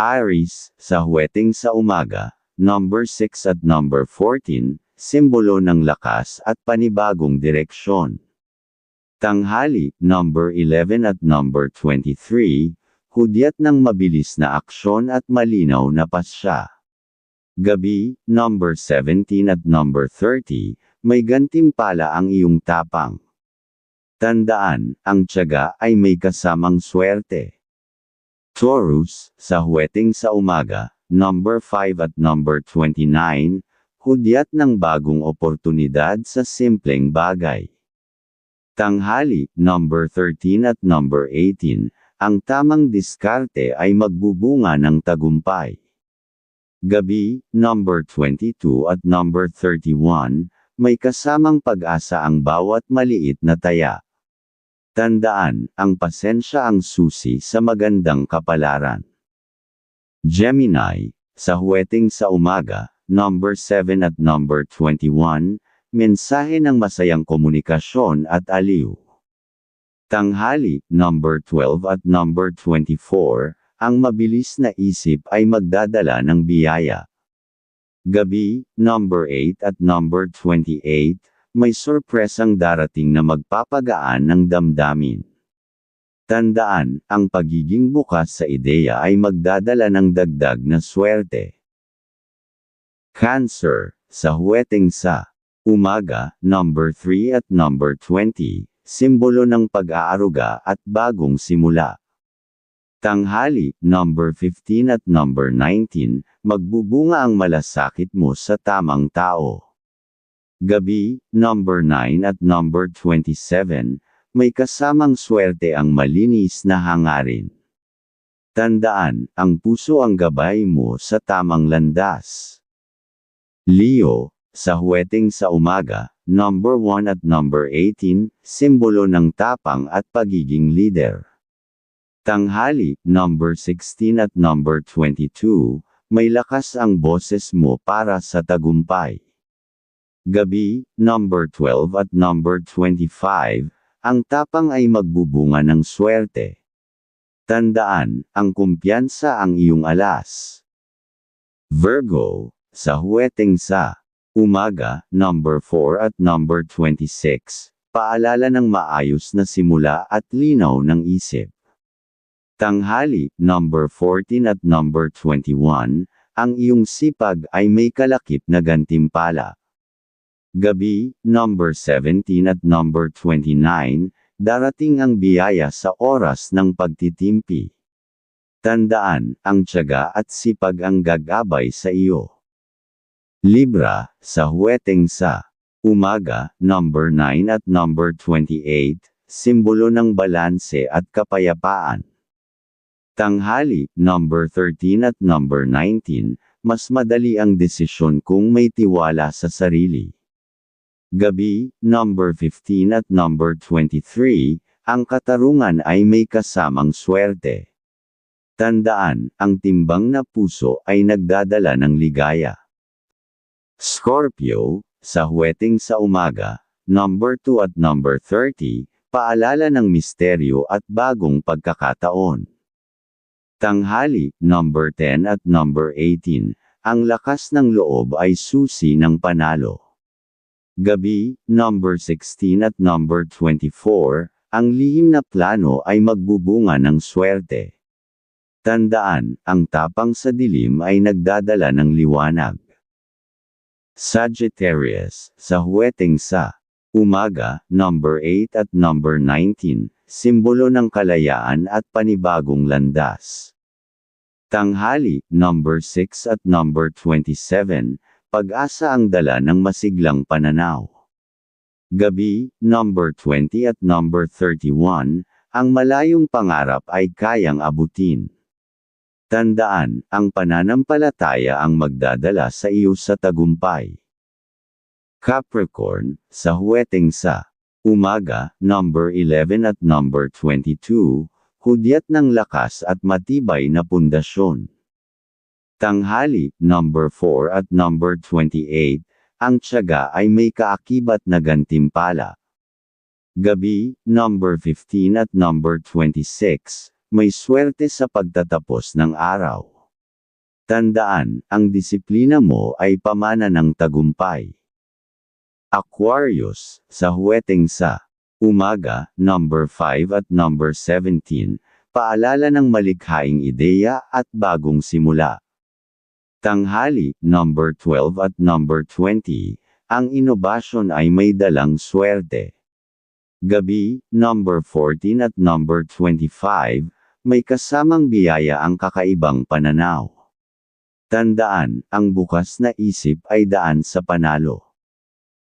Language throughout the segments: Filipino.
Aries, sa huweting sa umaga, number 6 at number 14, simbolo ng lakas at panibagong direksyon. Tanghali, number 11 at number 23, hudyat ng mabilis na aksyon at malinaw na pasya. Gabi, number 17 at number 30, may gantimpala ang iyong tapang. Tandaan, ang tiyaga ay may kasamang swerte. Taurus, sa huweting sa umaga, number 5 at number 29, hudyat ng bagong oportunidad sa simpleng bagay. Tanghali, number 13 at number 18, ang tamang diskarte ay magbubunga ng tagumpay. Gabi, number 22 at number 31, may kasamang pag-asa ang bawat maliit na taya. Tandaan, ang pasensya ang susi sa magandang kapalaran. Gemini, sa huweting sa umaga, number 7 at number 21, mensahe ng masayang komunikasyon at aliw. Tanghali, number 12 at number 24, ang mabilis na isip ay magdadala ng biyaya. Gabi, number 8 at number 28, may sorpresang darating na magpapagaan ng damdamin. Tandaan, ang pagiging bukas sa ideya ay magdadala ng dagdag na swerte. Cancer, sa huweting sa umaga, number 3 at number 20, simbolo ng pag-aaruga at bagong simula. Tanghali, number 15 at number 19, magbubunga ang malasakit mo sa tamang tao. Gabi, number 9 at number 27, may kasamang swerte ang malinis na hangarin. Tandaan, ang puso ang gabay mo sa tamang landas. Leo, sa huweting sa umaga, number 1 at number 18, simbolo ng tapang at pagiging leader. Tanghali, number 16 at number 22, may lakas ang boses mo para sa tagumpay. Gabi, number 12 at number 25, ang tapang ay magbubunga ng swerte. Tandaan, ang kumpiyansa ang iyong alas. Virgo, sa huweteng sa umaga, number 4 at number 26, paalala ng maayos na simula at linaw ng isip. Tanghali, number 14 at number 21, ang iyong sipag ay may kalakip na gantimpala. Gabi, number 17 at number 29, darating ang biyaya sa oras ng pagtitimpi. Tandaan, ang tiyaga at sipag ang gagabay sa iyo. Libra, sa huweteng sa umaga, number 9 at number 28, simbolo ng balanse at kapayapaan. Tanghali, number 13 at number 19, mas madali ang desisyon kung may tiwala sa sarili. Gabi, number 15 at number 23, ang katarungan ay may kasamang swerte. Tandaan, ang timbang na puso ay nagdadala ng ligaya. Scorpio, sa huweting sa umaga, number 2 at number 30, paalala ng misteryo at bagong pagkakataon. Tanghali, number 10 at number 18, ang lakas ng loob ay susi ng panalo. Gabi, number 16 at number 24, ang lihim na plano ay magbubunga ng swerte. Tandaan, ang tapang sa dilim ay nagdadala ng liwanag. Sagittarius, sa huweteng sa umaga, number 8 at number 19, simbolo ng kalayaan at panibagong landas. Tanghali, number 6 at number 27, pag-asa ang dala ng masiglang pananaw. Gabi, number 20 at number 31, ang malayong pangarap ay kayang abutin. Tandaan, ang pananampalataya ang magdadala sa iyo sa tagumpay. Capricorn, sa huweteng sa umaga, number 11 at number 22, hudyat ng lakas at matibay na pundasyon. Tanghali, number 4 at number 28, ang tiyaga ay may kaakibat na gantimpala. Gabi, number 15 at number 26, may swerte sa pagtatapos ng araw. Tandaan, ang disiplina mo ay pamana ng tagumpay. Aquarius, sa huweteng sa umaga, number 5 at number 17, paalala ng malikhaing ideya at bagong simula. Tanghali, number 12 at number 20, ang inobasyon ay may dalang swerte. Gabi, number 14 at number 25, may kasamang biyaya ang kakaibang pananaw. Tandaan, ang bukas na isip ay daan sa panalo.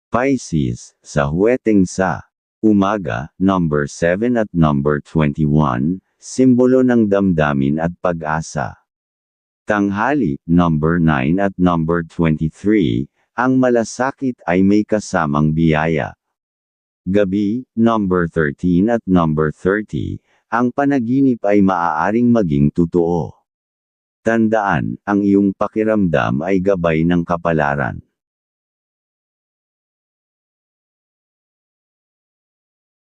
Pisces, sa huweteng sa umaga, number 7 at number 21, simbolo ng damdamin at pag-asa. Tanghali, number 9 at number 23, ang malasakit ay may kasamang biyaya. Gabi, number 13 at number 30, ang panaginip ay maaaring maging totoo. Tandaan, ang iyong pakiramdam ay gabay ng kapalaran.